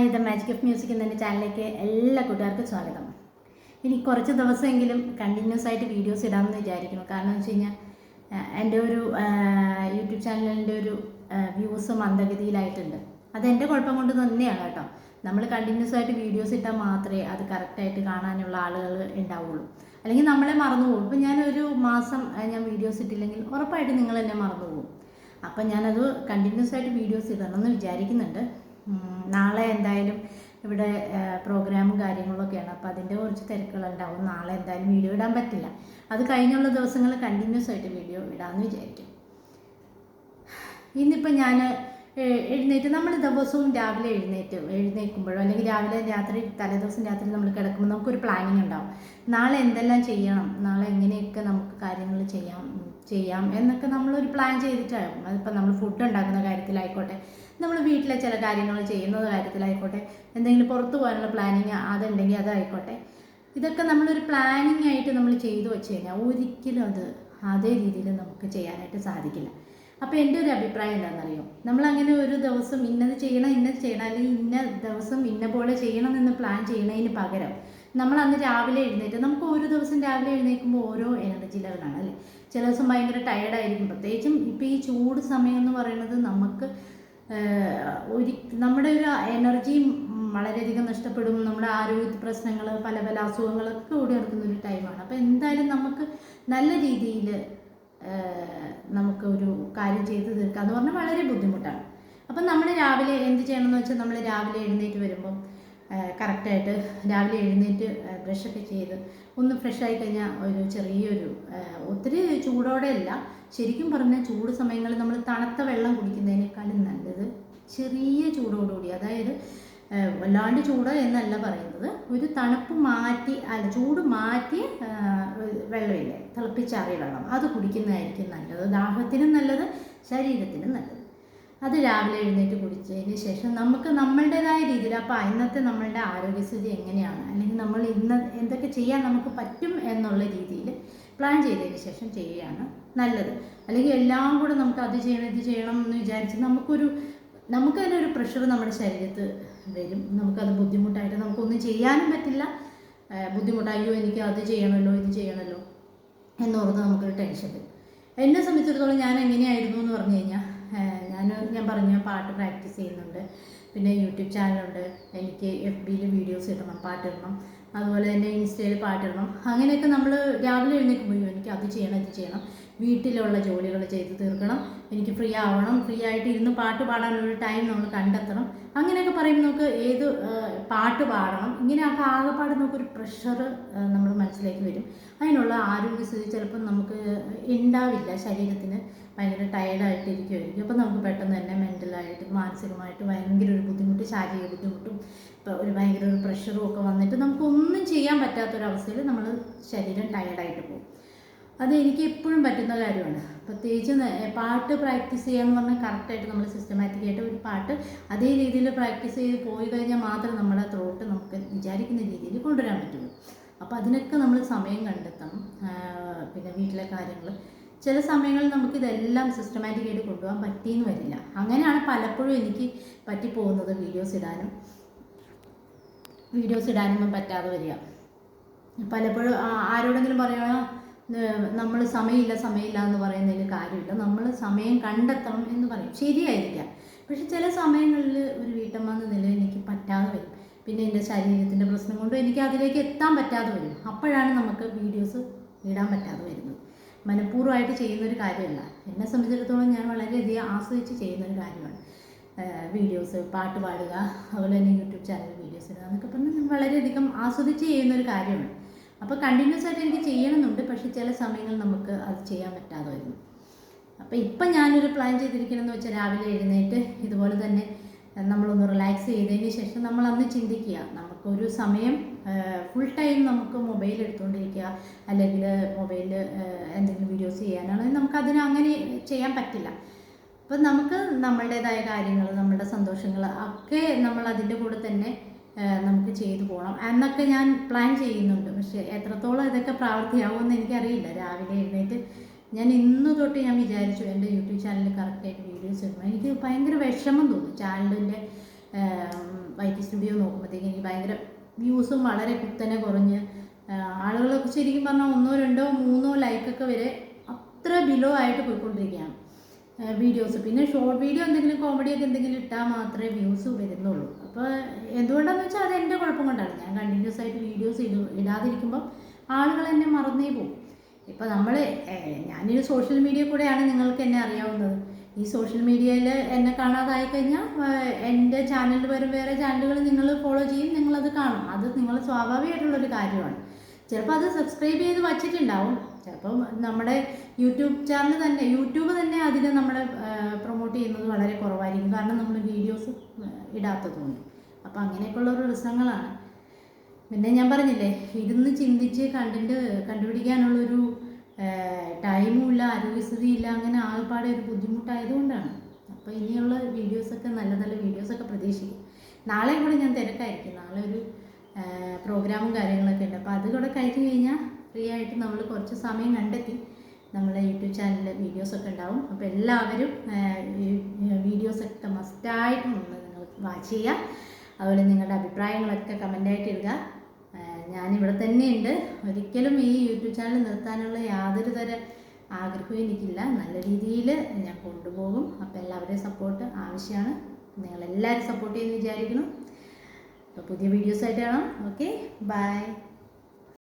Hi the magic of music എന്ന ചാനലിലേക്ക് എല്ലാ കൂട്ടുകാർക്കും സ്വാഗതം. ഇനി കുറച്ച് ദിവസമെങ്കിലും കണ്ടിന്യൂസ് ആയിട്ട് വീഡിയോസ് ഇടാമെന്ന് വിചാരിക്കുന്നു. കാരണം എന്ന് വെച്ച് കഴിഞ്ഞാൽ എന്റെ ഒരു യൂട്യൂബ് ചാനലിന്റെ ഒരു വ്യൂസ് മന്ദഗതിയിലായിട്ടുണ്ട്. അത് എന്റെ കുഴപ്പം കൊണ്ട് തന്നെയാണ് കേട്ടോ. നമ്മൾ കണ്ടിന്യൂസ് ആയിട്ട് വീഡിയോസ് ഇട്ടാൽ മാത്രമേ അത് കറക്റ്റായിട്ട് കാണാനുള്ള ആളുകൾ ഉണ്ടാവുള്ളൂ. അല്ലെങ്കിൽ നമ്മളെ മറന്നു പോകും. ഇപ്പം ഞാനൊരു മാസം ഞാൻ വീഡിയോസ് ഇട്ടില്ലെങ്കിൽ ഉറപ്പായിട്ട് നിങ്ങൾ എന്നെ മറന്നു പോകും. അപ്പം ഞാനത് കണ്ടിന്യൂസ് ആയിട്ട് വീഡിയോസ് ഇടണമെന്ന് വിചാരിക്കുന്നുണ്ട്. നാളെ എന്തായാലും ഇവിടെ പ്രോഗ്രാമും കാര്യങ്ങളൊക്കെയാണ്. അപ്പോൾ അതിന്റെ കുറച്ച് തിരക്കുകളുണ്ടാവും. നാളെ എന്തായാലും വീഡിയോ ഇടാൻ പറ്റില്ല. അത് കഴിഞ്ഞുള്ള ദിവസങ്ങൾ കണ്ടിന്യൂസ് ആയിട്ട് വീഡിയോ ഇടാമെന്ന് വിചാരിക്കും. ഇന്നിപ്പോൾ ഞാൻ എഴുന്നേറ്റ് നമ്മൾ ദിവസവും രാവിലെ എഴുന്നേറ്റ് എഴുന്നേൽക്കുമ്പോഴോ അല്ലെങ്കിൽ രാവിലെ രാത്രി തലേദിവസം രാത്രി നമ്മൾ കിടക്കുമ്പോൾ നമുക്കൊരു പ്ലാനിങ് ഉണ്ടാവും. നാളെ എന്തെല്ലാം ചെയ്യണം? നാളെ എങ്ങനെയൊക്കെ നമുക്ക് കാര്യങ്ങൾ ചെയ്യാം ചെയ്യാം എന്നൊക്കെ നമ്മളൊരു പ്ലാൻ ചെയ്തിട്ടാകും അതിപ്പോൾ നമ്മൾ ഫുഡ് ഉണ്ടാക്കുന്ന കാര്യത്തിലായിക്കോട്ടെ നമ്മൾ വീട്ടിലെ ചില കാര്യങ്ങൾ ചെയ്യുന്നത് കാര്യത്തിലായിക്കോട്ടെ എന്തെങ്കിലും പുറത്തു പോകാനുള്ള പ്ലാനിങ് അതുണ്ടെങ്കിൽ അതായിക്കോട്ടെ. ഇതൊക്കെ നമ്മളൊരു പ്ലാനിങ് ആയിട്ട് നമ്മൾ ചെയ്തു വെച്ച് കഴിഞ്ഞാൽ ഒരിക്കലും അത് അതേ രീതിയിൽ നമുക്ക് ചെയ്യാനായിട്ട് സാധിക്കില്ല. അപ്പോൾ എന്റെ ഒരു അഭിപ്രായം എന്താണെന്നറിയോ? നമ്മളങ്ങനെ ഒരു ദിവസം ഇന്നത് ചെയ്യണം ഇന്നത് ചെയ്യണം അല്ലെങ്കിൽ ഇന്ന ദിവസം ഇന്ന പോലെ ചെയ്യണം എന്ന് പ്ലാൻ ചെയ്യണതിന് പകരം നമ്മൾ അന്ന് രാവിലെ എഴുന്നേറ്റ് നമുക്ക് ഓരോ ദിവസം രാവിലെ എഴുന്നേൽക്കുമ്പോൾ ഓരോ എനർജി ലെവലാണ് അല്ലേ? ചില ദിവസം ഭയങ്കര ടയർഡായിരിക്കും പ്രത്യേകിച്ചും ഇപ്പോൾ ഈ ചൂട് സമയം എന്ന് പറയുന്നത് നമുക്ക് ഒരു നമ്മുടെ ഒരു എനർജിയും വളരെയധികം നഷ്ടപ്പെടും. നമ്മുടെ ആരോഗ്യ പ്രശ്നങ്ങൾ പല പല അസുഖങ്ങളൊക്കെ ഓടി നടക്കുന്ന ഒരു ടൈമാണ് അപ്പോൾ എന്തായാലും നമുക്ക് നല്ല രീതിയിൽ നമുക്ക് ഒരു കാര്യം ചെയ്ത് തീർക്കുക എന്ന് പറഞ്ഞാൽ വളരെ ബുദ്ധിമുട്ടാണ്. അപ്പം നമ്മൾ രാവിലെ എന്ത് ചെയ്യണമെന്ന് വെച്ചാൽ നമ്മൾ രാവിലെ എഴുന്നേറ്റ് വരുമ്പം കറക്റ്റായിട്ട് രാവിലെ എഴുന്നേറ്റ് ബ്രഷൊക്കെ ചെയ്ത് ഒന്ന് ഫ്രഷ് ആയി കഴിഞ്ഞാൽ ഒരു ചെറിയൊരു ഒത്തിരി ചൂടോടെ അല്ല ശരിക്കും പറഞ്ഞാൽ ചൂട് സമയങ്ങളിൽ നമ്മൾ തണുത്ത വെള്ളം കുടിക്കുന്നതിനേക്കാളും നല്ലത് ചെറിയ ചൂടോടുകൂടി. അതായത് വല്ലാണ്ട് ചൂട് എന്നല്ല പറയുന്നത്. ഒരു തണുപ്പ് മാറ്റി അല്ല ചൂട് മാറ്റി വെള്ളമില്ലേ തിളപ്പിച്ചാറിയ വെള്ളം. അത് കുടിക്കുന്നതായിരിക്കും നല്ലത്. ദാഹത്തിനും നല്ലത് ശരീരത്തിനും നല്ലത്. അത് രാവിലെ എഴുന്നേറ്റ് കുടിച്ചതിന് ശേഷം നമുക്ക് നമ്മളുടേതായ രീതിയിൽ അപ്പോൾ ഇന്നത്തെ നമ്മളുടെ ആരോഗ്യസ്ഥിതി എങ്ങനെയാണ്? അല്ലെങ്കിൽ നമ്മൾ ഇന്ന് എന്തൊക്കെ ചെയ്യാൻ നമുക്ക് പറ്റും എന്നുള്ള രീതിയിൽ പ്ലാൻ ചെയ്തതിന് ശേഷം ചെയ്യുകയാണ് നല്ലത്. അല്ലെങ്കിൽ എല്ലാം കൂടെ നമുക്ക് അത് ചെയ്യണം ഇത് ചെയ്യണം എന്ന് വിചാരിച്ച് നമുക്കൊരു നമുക്ക് തന്നെ ഒരു പ്രഷർ നമ്മുടെ ശരീരത്ത് വരും. നമുക്കത് ബുദ്ധിമുട്ടായിട്ട് നമുക്കൊന്നും ചെയ്യാനും പറ്റില്ല. ബുദ്ധിമുട്ടായോ എനിക്ക് അത് ചെയ്യണമല്ലോ ഇത് ചെയ്യണമല്ലോ എന്നോർത്ത് നമുക്കൊരു ടെൻഷൻ വരും. എന്നെ സംബന്ധിച്ചിടത്തോളം ഞാൻ എങ്ങനെയായിരുന്നു എന്ന് പറഞ്ഞു കഴിഞ്ഞാൽ ഞാൻ പറഞ്ഞ പാട്ട് പ്രാക്ടീസ് ചെയ്യുന്നുണ്ട്. പിന്നെ യൂട്യൂബ് ചാനലുണ്ട്. എനിക്ക് എഫ് ബിയിൽ വീഡിയോസ് ഇടണം പാട്ടിടണം അതുപോലെ തന്നെ ഇൻസ്റ്റയിൽ പാട്ടിടണം അങ്ങനെയൊക്കെ നമ്മൾ രാവിലെ എഴുന്നേൽക്കുമ്പോൾ എനിക്ക് അത് ചെയ്യണം ഇത് ചെയ്യണം. വീട്ടിലുള്ള ജോലികൾ ചെയ്ത് തീർക്കണം. എനിക്ക് ഫ്രീ ആവണം. ഫ്രീ ആയിട്ട് ഇരുന്ന് പാട്ട് പാടാനുള്ള ടൈം നമ്മൾ കണ്ടെത്തണം. അങ്ങനെയൊക്കെ പറയുമ്പോൾ നമുക്ക് ഏത് പാട്ട് പാടണം. ഇങ്ങനെയൊക്കെ ആകെപ്പാട് നമുക്കൊരു പ്രഷർ നമ്മുടെ മനസ്സിലേക്ക് വരും. അതിനുള്ള ആരോഗ്യസ്ഥിതി ചിലപ്പോൾ നമുക്ക് ഉണ്ടാവില്ല ശരീരത്തിന് ഭയങ്കര ടയർഡായിട്ടിരിക്കുമായിരിക്കും അപ്പോൾ നമുക്ക് പെട്ടെന്ന് തന്നെ മെന്റലായിട്ട് മാനസികമായിട്ട് ഭയങ്കര ഒരു ബുദ്ധിമുട്ട് ശാരീരിക ബുദ്ധിമുട്ടും ഇപ്പോൾ ഒരു ഭയങ്കര ഒരു പ്രഷറും ഒക്കെ വന്നിട്ട് നമുക്കൊന്നും ചെയ്യാൻ പറ്റാത്തൊരവസ്ഥയിൽ നമ്മൾ ശരീരം ടയർഡായിട്ട് പോകും. അത് എനിക്ക് എപ്പോഴും പറ്റുന്ന കാര്യമാണ്. പ്രത്യേകിച്ച് പാട്ട് പ്രാക്ടീസ് ചെയ്യാന്ന് പറഞ്ഞാൽ കറക്റ്റായിട്ട് നമ്മൾ സിസ്റ്റമാറ്റിക്കായിട്ട് ഒരു പാട്ട് അതേ രീതിയിൽ പ്രാക്ടീസ് ചെയ്ത് പോയി കഴിഞ്ഞാൽ മാത്രമേ നമ്മുടെ ത്രോട്ട് നമുക്ക് വിചാരിക്കുന്ന രീതിയിൽ കൊണ്ടുവരാൻ പറ്റുള്ളൂ. അപ്പോൾ അതിനൊക്കെ നമ്മൾ സമയം കണ്ടെത്തണം. പിന്നെ വീട്ടിലെ കാര്യങ്ങൾ. ചില സമയങ്ങളിൽ നമുക്ക് ഇതെല്ലാം സിസ്റ്റമാറ്റിക് ആയിട്ട് കൊണ്ടുപോകാൻ പറ്റിയെന്ന് വരില്ല. അങ്ങനെയാണ് പലപ്പോഴും എനിക്ക് പറ്റിപ്പോകുന്നത് വീഡിയോസ് ഇടാനും. വീഡിയോസ് ഇടാനൊന്നും പറ്റാതെ വരിക. പലപ്പോഴും ആരോടെങ്കിലും പറയണോ നമ്മൾ സമയമില്ല സമയമില്ല എന്ന് പറയുന്നതിൽ കാര്യമില്ല. നമ്മൾ സമയം കണ്ടെത്തണം എന്ന് പറയും. ശരിയായിരിക്കാം. പക്ഷെ ചില സമയങ്ങളിൽ ഒരു വീട്ടമ്മ എന്ന നിലയിൽ എനിക്ക് പറ്റാതെ വരും. പിന്നെ എന്റെ ശരീരത്തിന്റെ പ്രശ്നം കൊണ്ടും എനിക്ക് അതിലേക്ക് എത്താൻ പറ്റാതെ വരും. അപ്പോഴാണ് നമുക്ക് വീഡിയോസ് ഇടാൻ പറ്റാതെ വരുന്നത്. മനഃപൂർവമായിട്ട് ചെയ്യുന്നൊരു കാര്യമല്ല. എന്നെ സംബന്ധിച്ചിടത്തോളം ഞാൻ വളരെയധികം ആസ്വദിച്ച് ചെയ്യുന്നൊരു കാര്യമാണ്. വീഡിയോസ് പാട്ട് പാടുക അതുപോലെ തന്നെ യൂട്യൂബ് ചാനൽ വീഡിയോസ് ഇടുക എന്നൊക്കെ പറഞ്ഞാൽ വളരെയധികം ആസ്വദിച്ച് ചെയ്യുന്നൊരു കാര്യമാണ്. അപ്പോൾ കണ്ടിന്യൂസ് ആയിട്ട് എനിക്ക് ചെയ്യണമെന്നുണ്ട്. പക്ഷേ ചില സമയങ്ങളിൽ നമുക്ക് അത് ചെയ്യാൻ പറ്റാതെ വരുന്നു. അപ്പോൾ ഇപ്പം ഞാനൊരു പ്ലാൻ ചെയ്തിരിക്കണമെന്ന് വെച്ചാൽ രാവിലെ എഴുന്നേറ്റ് ഇതുപോലെ തന്നെ നമ്മളൊന്ന് റിലാക്സ് ചെയ്തതിന് ശേഷം നമ്മൾ അന്ന് ചിന്തിക്കുക. നമുക്കൊരു സമയം ഫുൾ ടൈം നമുക്ക് മൊബൈൽ എടുത്തുകൊണ്ടിരിക്കുക അല്ലെങ്കിൽ മൊബൈലിൽ എന്തെങ്കിലും വീഡിയോസ് ചെയ്യാനാണെങ്കിൽ നമുക്കതിന് അങ്ങനെ ചെയ്യാൻ പറ്റില്ല. അപ്പം നമുക്ക് നമ്മളുടേതായ കാര്യങ്ങൾ നമ്മുടെ സന്തോഷങ്ങൾ ഒക്കെ നമ്മൾ അതിന്റെ കൂടെ തന്നെ നമുക്ക് ചെയ്തു പോകണം എന്നൊക്കെ ഞാൻ പ്ലാൻ ചെയ്യുന്നുണ്ട്. പക്ഷേ എത്രത്തോളം ഇതൊക്കെ പ്രാവർത്തിയാവുമെന്ന് എനിക്കറിയില്ല. രാവിലെ എഴുന്നേറ്റ് ഞാൻ ഇന്ന് തൊട്ട് ഞാൻ വിചാരിച്ചു എന്റെ യൂട്യൂബ് ചാനലിൽ കറക്റ്റായിട്ട് വീഡിയോസ് വരുമ്പോൾ എനിക്ക് ഭയങ്കര വിഷമം തോന്നും ചാനലിന്റെ വൈറ്റ് സ്റ്റുഡിയോ നോക്കുമ്പോഴത്തേക്ക് എനിക്ക് ഭയങ്കര വ്യൂസും വളരെ കുത്തനെ കുറഞ്ഞ് ആളുകളൊക്കെ ശരിക്കും പറഞ്ഞാൽ ഒന്നോ രണ്ടോ മൂന്നോ ലൈക്കൊക്കെ വരെ അത്ര ബിലോ ആയിട്ട് പോയിക്കൊണ്ടിരിക്കുകയാണ് വീഡിയോസ് പിന്നെ ഷോർട്ട് വീഡിയോ എന്തെങ്കിലും കോമഡിയൊക്കെ എന്തെങ്കിലും ഇട്ടാൽ മാത്രമേ വ്യൂസ് വരുന്നുള്ളൂ. അപ്പോൾ എന്തുകൊണ്ടാണെന്ന് വെച്ചാൽ അത് എന്റെ കുഴപ്പം കൊണ്ടാണ്. ഞാൻ കണ്ടിന്യൂസ് ആയിട്ട് വീഡിയോസ് ഇടും ഇടാതിരിക്കുമ്പോൾ ആളുകൾ എന്നെ മറന്നേ പോകും. ഇപ്പോൾ നമ്മൾ ഞാനൊരു സോഷ്യൽ മീഡിയ കൂടെയാണ് നിങ്ങൾക്ക് എന്നെ അറിയാവുന്നത്. ഈ സോഷ്യൽ മീഡിയയിൽ എന്നെ കാണാതായി കഴിഞ്ഞാൽ എന്റെ ചാനലിൽ വരും വേറെ ചാനലുകൾ നിങ്ങൾ ഫോളോ ചെയ്യും നിങ്ങളത് കാണും. അത് നിങ്ങൾ സ്വാഭാവികമായിട്ടുള്ളൊരു കാര്യമാണ്. ചിലപ്പോൾ അത് സബ്സ്ക്രൈബ് ചെയ്ത് വച്ചിട്ടുണ്ടാവും. ചിലപ്പം നമ്മുടെ യൂട്യൂബ് ചാനൽ തന്നെ യൂട്യൂബ് തന്നെ അതിനെ നമ്മളെ പ്രൊമോട്ട് ചെയ്യുന്നത് വളരെ കുറവായിരിക്കും. കാരണം നമ്മൾ വീഡിയോസ് ഇടാത്തതുകൊണ്ട് അപ്പോൾ അങ്ങനെയൊക്കെയുള്ള ഒരു പ്രശ്നങ്ങളാണ് പിന്നെ ഞാൻ പറഞ്ഞില്ലേ ഇരുന്ന് ചിന്തിച്ച് കണ്ടിട്ട് കണ്ടുപിടിക്കാനുള്ളൊരു ടൈമും ഇല്ല ആരോഗ്യസ്ഥിതിയില്ല അങ്ങനെ ആൾപ്പാടെ ഒരു ബുദ്ധിമുട്ടായതുകൊണ്ടാണ്. അപ്പോൾ ഇനിയുള്ള വീഡിയോസൊക്കെ നല്ല നല്ല വീഡിയോസൊക്കെ പ്രതീക്ഷിക്കും. നാളെ കൂടെ ഞാൻ തിരക്കായിരിക്കും. നാളെ ഒരു പ്രോഗ്രാമും കാര്യങ്ങളൊക്കെ ഉണ്ട്. അപ്പോൾ അതുകൂടെ കഴിഞ്ഞ് കഴിഞ്ഞാൽ ഫ്രീ ആയിട്ട് നമ്മൾ കുറച്ച് സമയം കണ്ടെത്തി നമ്മളെ യൂട്യൂബ് ചാനലിൽ വീഡിയോസൊക്കെ ഉണ്ടാവും. അപ്പോൾ എല്ലാവരും വീഡിയോസൊക്കെ മസ്റ്റായിട്ടും നിങ്ങൾ വാച്ച് ചെയ്യുക. അതുപോലെ നിങ്ങളുടെ അഭിപ്രായങ്ങളൊക്കെ കമന്റായിട്ട് ഇടുക ഞാനിവിടെ തന്നെയുണ്ട്. ഒരിക്കലും ഈ യൂട്യൂബ് ചാനൽ നിർത്താനുള്ള യാതൊരു തര ആഗ്രഹവും എനിക്കില്ല. നല്ല രീതിയിൽ ഞാൻ കൊണ്ടുപോകും. അപ്പോൾ എല്ലാവരുടെയും സപ്പോർട്ട് ആവശ്യമാണ്. നിങ്ങളെല്ലാവരും സപ്പോർട്ട് ചെയ്യുമെന്ന് വിചാരിക്കുന്നു. അപ്പോൾ പുതിയ വീഡിയോസ് ആയിട്ട് കാണാം. Okay bye